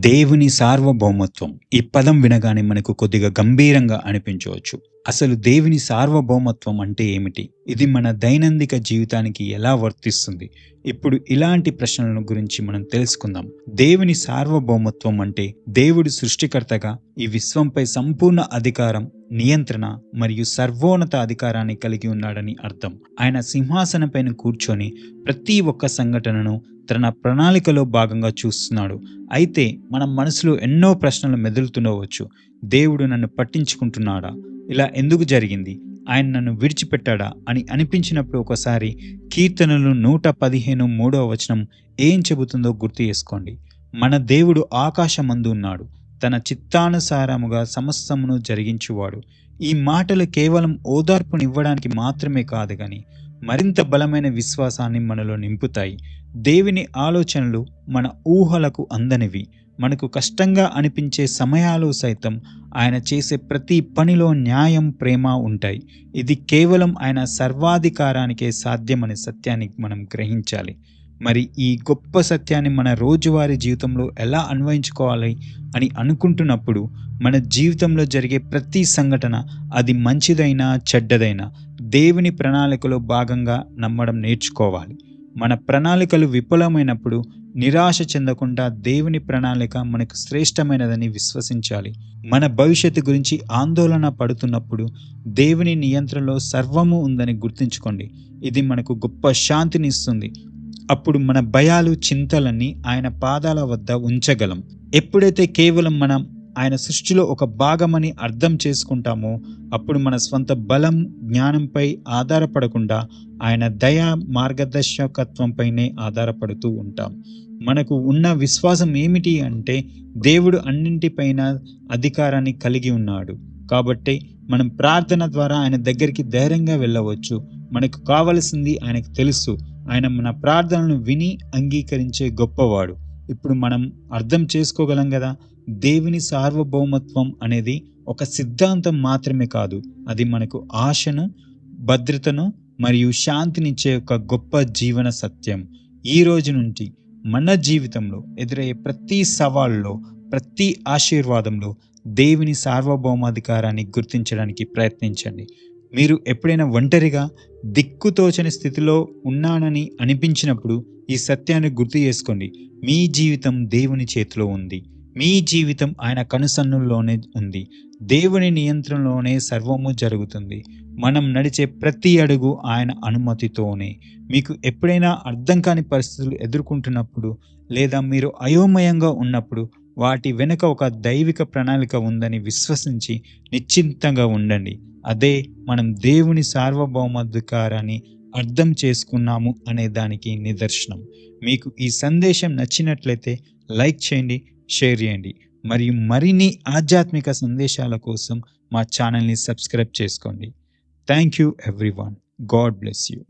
దేవుని సార్వభౌమత్వం ఈ పదం వినగానే మనకు కొద్దిగా గంభీరంగా అనిపించవచ్చు. అసలు దేవుని సార్వభౌమత్వం అంటే ఏమిటి? ఇది మన దైనందిక జీవితానికి ఎలా వర్తిస్తుంది? ఇప్పుడు ఇలాంటి ప్రశ్నలను గురించి మనం తెలుసుకుందాం. దేవుని సార్వభౌమత్వం అంటే దేవుడి సృష్టికర్తగా ఈ విశ్వంపై సంపూర్ణ అధికారం నియంత్రణ మరియు సర్వోన్నత అధికారాన్ని కలిగి ఉన్నాడని అర్థం. ఆయన సింహాసనపైన కూర్చొని ప్రతి ఒక్క సంఘటనను తన ప్రణాళికలో భాగంగా చూస్తున్నాడు. అయితే మన మనసులో ఎన్నో ప్రశ్నలు మెదులుతుండవచ్చు. దేవుడు నన్ను పట్టించుకుంటున్నాడా? ఇలా ఎందుకు జరిగింది? ఆయన నన్ను విడిచిపెట్టాడా? అని అనిపించినప్పుడు ఒకసారి కీర్తనలు నూట పదిహేను మూడవ వచనం ఏం చెబుతుందో గుర్తు చేసుకోండి. మన దేవుడు ఆకాశమందు ఉన్నాడు. తన చిత్తానుసారముగా సమస్తమును జరిగించువాడు. ఈ మాటలు కేవలం ఓదార్పునివ్వడానికి మాత్రమే కాదు కానీ మరింత బలమైన విశ్వాసాన్ని మనలో నింపుతాయి. దేవుని ఆలోచనలు మన ఊహలకు అందనివి. మనకు కష్టంగా అనిపించే సమయాలు సైతం ఆయన చేసే ప్రతి పనిలో న్యాయం ప్రేమ ఉంటాయి. ఇది కేవలం ఆయన సర్వాధికారానికే సాధ్యమనే సత్యాన్ని మనం గ్రహించాలి. మరి ఈ గొప్ప సత్యాన్ని మన రోజువారీ జీవితంలో ఎలా అన్వయించుకోవాలి అని అనుకుంటున్నప్పుడు మన జీవితంలో జరిగే ప్రతి సంఘటన అది మంచిదైనా చెడ్డదైనా దేవుని ప్రణాళికలో భాగంగా నమ్మడం నేర్చుకోవాలి. మన ప్రణాళికలు విఫలమైనప్పుడు నిరాశ చెందకుండా దేవుని ప్రణాళిక మనకు శ్రేష్టమైనదని విశ్వసించాలి. మన భవిష్యత్తు గురించి ఆందోళన పడుతున్నప్పుడు దేవుని నియంత్రణలో సర్వము ఉందని గుర్తుంచుకోండి. ఇది మనకు గొప్ప శాంతిని ఇస్తుంది అప్పుడు మన భయాలు చింతలన్నీ ఆయన పాదాల వద్ద ఉంచగలం. ఎప్పుడైతే కేవలం మనం ఆయన సృష్టిలో ఒక భాగమని అర్థం చేసుకుంటామో అప్పుడు మన స్వంత బలం జ్ఞానంపై ఆధారపడకుండా ఆయన దయ మార్గదర్శకత్వంపైనే ఆధారపడుతూ ఉంటాం. మనకు ఉన్న విశ్వాసం ఏమిటి అంటే దేవుడు అన్నింటిపైన అధికారాన్ని కలిగి ఉన్నాడు. కాబట్టి మనం ప్రార్థన ద్వారా ఆయన దగ్గరికి ధైర్యంగా వెళ్ళవచ్చు. మనకు కావలసింది ఆయనకు తెలుసు. ఆయన మన ప్రార్థనలను విని అంగీకరించే గొప్పవాడు. ఇప్పుడు మనం అర్థం చేసుకోగలం కదా? దేవుని సార్వభౌమత్వం అనేది ఒక సిద్ధాంతం మాత్రమే కాదు. అది మనకు ఆశను భద్రతను మరియు శాంతినిచ్చే ఒక గొప్ప జీవన సత్యం. ఈ రోజు నుండి మన జీవితంలో ఎదురయ్యే ప్రతి సవాల్లో ప్రతి ఆశీర్వాదంలో దేవుని సార్వభౌమాధికారాన్ని గుర్తించడానికి ప్రయత్నించండి. మీరు ఎప్పుడైనా ఒంటరిగా దిక్కుతోచని స్థితిలో ఉన్నానని అనిపించినప్పుడు ఈ సత్యాన్ని గుర్తు చేసుకోండి. మీ జీవితం దేవుని చేతిలో ఉంది. మీ జీవితం ఆయన కనుసన్నుల్లోనే ఉంది. దేవుని నియంత్రణలోనే సర్వము జరుగుతుంది. మనం నడిచే ప్రతి అడుగు ఆయన అనుమతితోనే. మీకు ఎప్పుడైనా అర్థం కాని పరిస్థితులు ఎదుర్కొంటున్నప్పుడు లేదా మీరు అయోమయంగా ఉన్నప్పుడు వాటి వెనుక ఒక దైవిక ప్రణాళిక ఉందని విశ్వసించి నిశ్చింతంగా ఉండండి. అదే మనం దేవుని సార్వభౌమాధికారాన్ని అర్థం చేసుకున్నాము అనే దానికి నిదర్శనం. మీకు ఈ సందేశం నచ్చినట్లయితే లైక్ చేయండి షేర్ చేయండి. మరియు మరిన్ని ఆధ్యాత్మిక సందేశాల కోసం మా ఛానల్ని సబ్స్క్రైబ్ చేసుకోండి. Thank you everyone. God bless you.